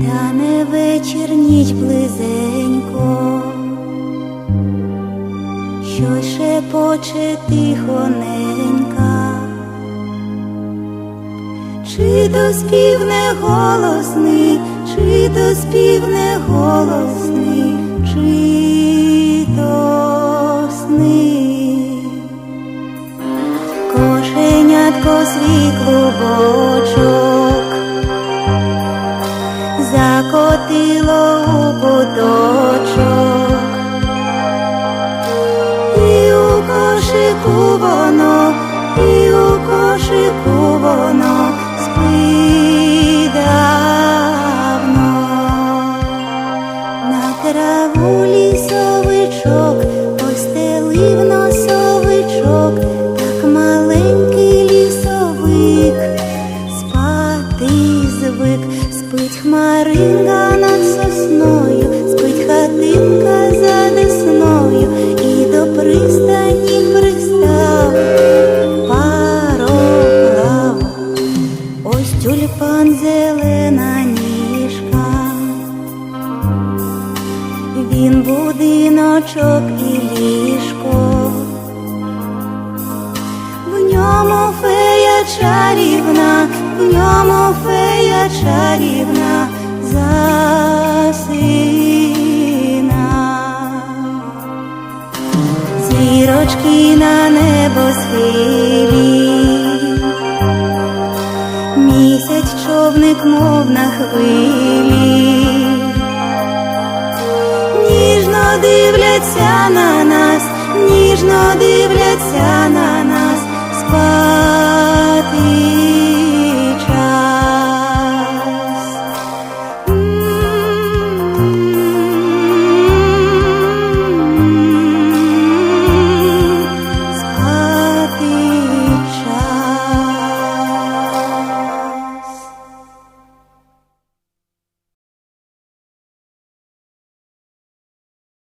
та не вечір ніч близенько, що шепоче тихоненька, чи то спів голосний, чи то спів голосний, чи то сни. Кошенятко свій клубочок траву лісовичок постелив носовичок, так маленький лісовик. Спати звик, спить хмаринка над сосною, спить хатинка за десною, і до пристані Він будиночок і ліжко, в ньому фея чарівна, в ньому фея чарівна засина. Зірочки на небосхилі, місяць човник, мов на хвилі ніжно дивляться на